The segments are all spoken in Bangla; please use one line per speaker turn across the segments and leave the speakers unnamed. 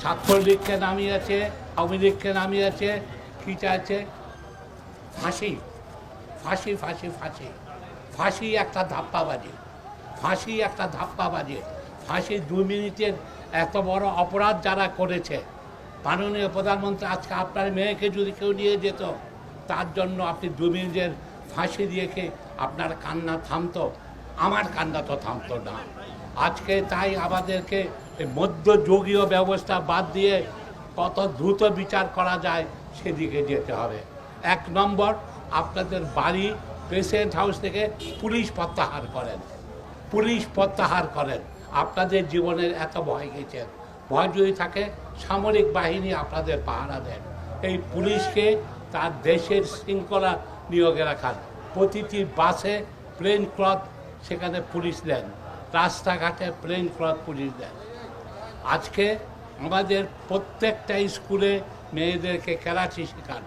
ছাত্রলীগকে নামিয়েছে আওয়ামী লীগকে নামিয়েছে কী চাইছে? ফাঁসি ফাঁসি ফাঁসি ফাঁসি। ফাঁসি একটা ধাপ্পাবাজি, ফাঁসি একটা ধাপ্পাবাজি। ফাঁসি দু মিনিটের এত বড় অপরাধ যারা করেছে, মাননীয় প্রধানমন্ত্রী, আজকে আপনার মেয়েকে যদি কেউ নিয়ে যেত, তার জন্য আপনি দু মিনিটের ফাঁসি দিয়েকে আপনার কান্না থামতো? আমার কান্না তো থামতো না। আজকে তাই আমাদেরকে মধ্যযুগীয় ব্যবস্থা বাদ দিয়ে কত দ্রুত বিচার করা যায় সেদিকে যেতে হবে। এক নম্বর, আপনাদের বাড়ি প্রেসিডেন্ট হাউস থেকে পুলিশ প্রত্যাহার করেন। পুলিশ প্রত্যাহার করেন। আপনাদের জীবনের এত ভয় গেছেন ভয় যদি থাকে, সামরিক বাহিনী আপনাদের পাহারা দেন এই পুলিশকে তার দেশের শৃঙ্খলা নিয়োগে রাখান প্রতিটি বাসে প্লেন ক্লথ সেখানে পুলিশ দেন। রাস্তাঘাটে প্লেন ক্লথ পুলিশ দেন আজকে আমাদের প্রত্যেকটা স্কুলে মেয়েদেরকে কেরাচি শেখান।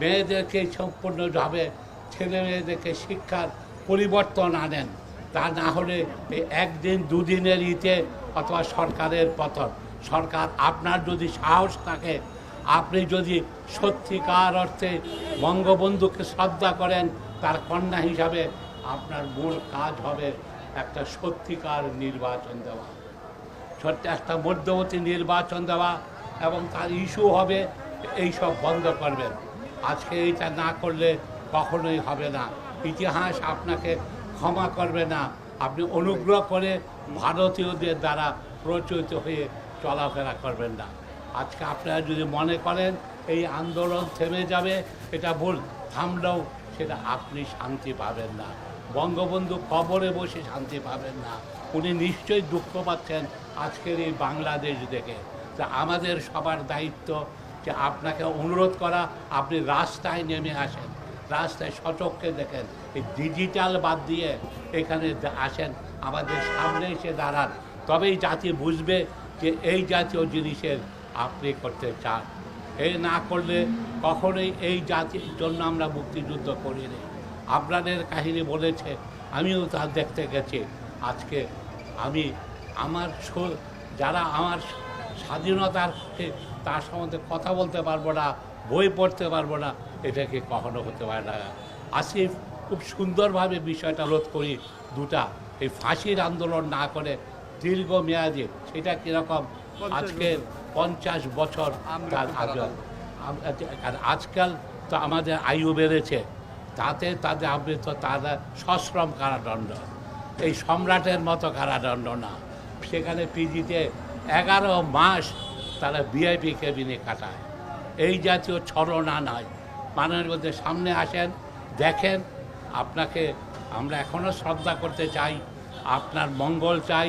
মেয়েদেরকে সম্পূর্ণভাবে ছেলে মেয়েদেরকে শিক্ষার পরিবর্তন আনেন। তা না হলে একদিন, দুদিনের ইতে অথবা সরকারের পতন। সরকার আপনার যদি সাহস থাকে, আপনি যদি সত্যিকার অর্থে বঙ্গবন্ধুকে শ্রদ্ধা করেন, তার কন্যা হিসাবে আপনার মূল কাজ হবে একটা সত্যিকার নির্বাচন দেওয়া। সত্যি একটা মধ্যবর্তী নির্বাচন দেওয়া এবং তার ইস্যু হবে, এই সব বন্ধ করবেন। আজকে এইটা না করলে কখনোই হবে না। ইতিহাস আপনাকে ক্ষমা করবে না। আপনি অনুগ্রহ করে ভারতীয়দের দ্বারা প্রচলিত হয়ে চলাফেরা করবেন না। আজকে আপনারা যদি মনে করেন এই আন্দোলন থেমে যাবে, এটা ভুল। থামলেও সেটা আপনি শান্তি পাবেন না। বঙ্গবন্ধু কবরে বসে শান্তি পাবেন না। উনি নিশ্চয়ই দুঃখ পাচ্ছেন আজকের এই বাংলাদেশ দেখে। তা আমাদের সবার দায়িত্ব যে আপনাকে অনুরোধ করা, আপনি রাস্তায় নেমে আসেন, রাস্তায় সচককে দেখেন, এই ডিজিটাল বাদ দিয়ে এখানে আসেন, আমাদের সামনে এসে দাঁড়ান। তবেই জাতি বুঝবে যে এই জাতীয় জিনিসের আপনি করতে চান। এই না করলে কখনোই এই জাতির জন্য আমরা মুক্তিযুদ্ধ করিনি। আপনাদের কাহিনী বলেছে আমিও তা দেখতে গেছি। আজকে আমি আমার যারা আমার স্বাধীনতার তার সম্বন্ধে কথা বলতে পারব না বই পড়তে পারব না এটা কি কখনো হতে পারে না? আসিফ খুব সুন্দরভাবে বিষয়টা রোধ করি দুটা এই ফাঁসির আন্দোলন না করে দীর্ঘমেয়াদী সেটা কীরকম? আজকে পঞ্চাশ বছর তার আজকাল তো আমাদের আয়ু বেড়েছে। তাতে তাদের আপনি তো তারা সশ্রম কারাদণ্ড। এই সম্রাটের মতো কারাদণ্ড না। সেখানে পিজিতে এগারো মাস তারা ভিআইপি কেবিনে কাটায়। এই জাতীয় ছলনা নয়। মানবের মধ্যে সামনে আসেন, দেখেন, আপনাকে আমরা এখনও শ্রদ্ধা করতে চাই, আপনার মঙ্গল চাই,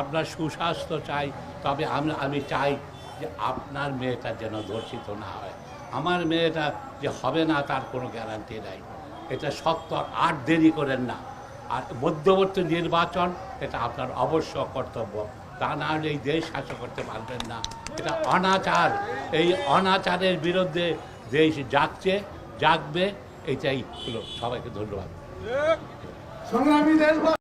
আপনার সুস্বাস্থ্য চাই, তবে আমি চাই যে আপনার মেয়েটা যেন ধর্ষিত না হয়। আমার মেয়েটা যে হবে না তার কোনো গ্যারান্টি নাই। এটা সত্য আর দেরি করেন না। আর মধ্যবর্তী নির্বাচন, এটা আপনার অবশ্য কর্তব্য। তা না হলে এই দেশ শাসন করতে পারবেন না। এটা অনাচার। এই অনাচারের বিরুদ্ধে দেশ জাগছে জাগবে, এটাই হলো সবাইকে ধন্যবাদ।